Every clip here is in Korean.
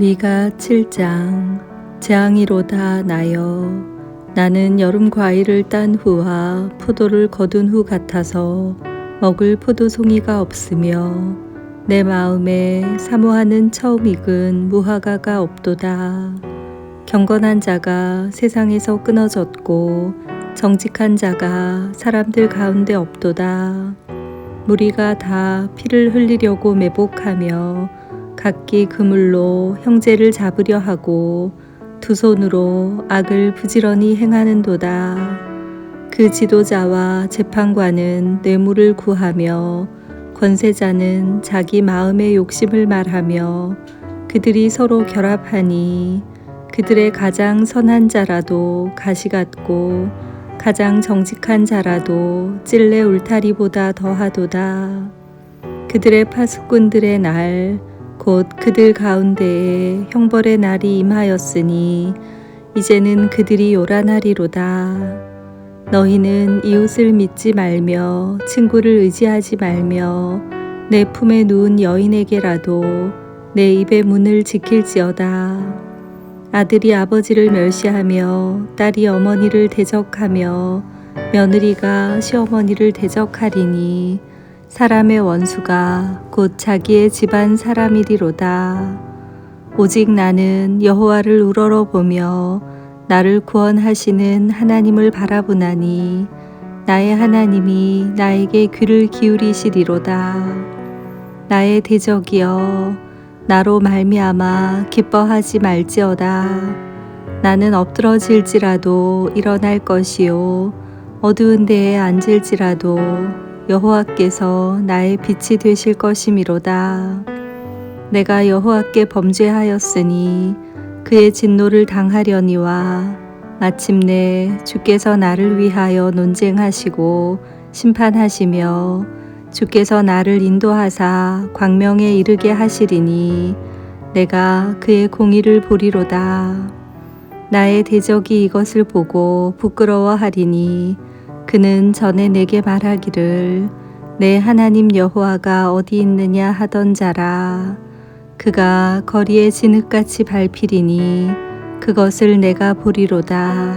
미가 7장 재앙이로다 나여 나는 여름 과일을 딴 후와 포도를 거둔 후 같아서 먹을 포도송이가 없으며 내 마음에 사모하는 처음 익은 무화과가 없도다. 경건한 자가 세상에서 끊어졌고 정직한 자가 사람들 가운데 없도다. 무리가 다 피를 흘리려고 매복하며 각기 그물로 형제를 잡으려 하고 두 손으로 악을 부지런히 행하는도다. 그 지도자와 재판관은 뇌물을 구하며 권세자는 자기 마음의 욕심을 말하며 그들이 서로 결합하니 그들의 가장 선한 자라도 가시 같고 가장 정직한 자라도 찔레 울타리보다 더하도다. 그들의 파수꾼들의 날, 곧 그들 가운데에 형벌의 날이 임하였으니 이제는 그들이 요란하리로다. 너희는 이웃을 믿지 말며 친구를 의지하지 말며 내 품에 누운 여인에게라도 내 입의 문을 지킬지어다. 아들이 아버지를 멸시하며 딸이 어머니를 대적하며 며느리가 시어머니를 대적하리니 사람의 원수가 곧 자기의 집안 사람이리로다. 오직 나는 여호와를 우러러 보며 나를 구원하시는 하나님을 바라보나니 나의 하나님이 나에게 귀를 기울이시리로다. 나의 대적이여 나로 말미암아 기뻐하지 말지어다. 나는 엎드러질지라도 일어날 것이요 어두운 데에 앉을지라도 여호와께서 나의 빛이 되실 것이미로다. 내가 여호와께 범죄하였으니 그의 진노를 당하려니와 마침내 주께서 나를 위하여 논쟁하시고 심판하시며 주께서 나를 인도하사 광명에 이르게 하시리니 내가 그의 공의를 보리로다. 나의 대적이 이것을 보고 부끄러워하리니 그는 전에 내게 말하기를 내 하나님 여호와가 어디 있느냐 하던 자라. 그가 거리에 진흙같이 밟히리니 그것을 내가 보리로다.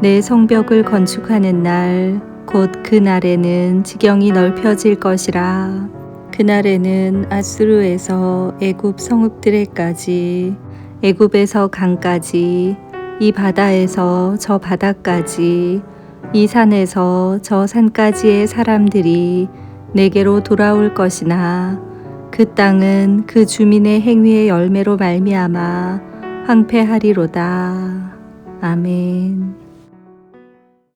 내 성벽을 건축하는 날 곧 그 날에는 지경이 넓혀질 것이라. 그날에는 아수르에서 애굽 성읍들에까지 애굽에서 강까지 이 바다에서 저 바다까지 이 산에서 저 산까지의 사람들이 내게로 돌아올 것이나 그 땅은 그 주민의 행위의 열매로 말미암아 황폐하리로다. 아멘.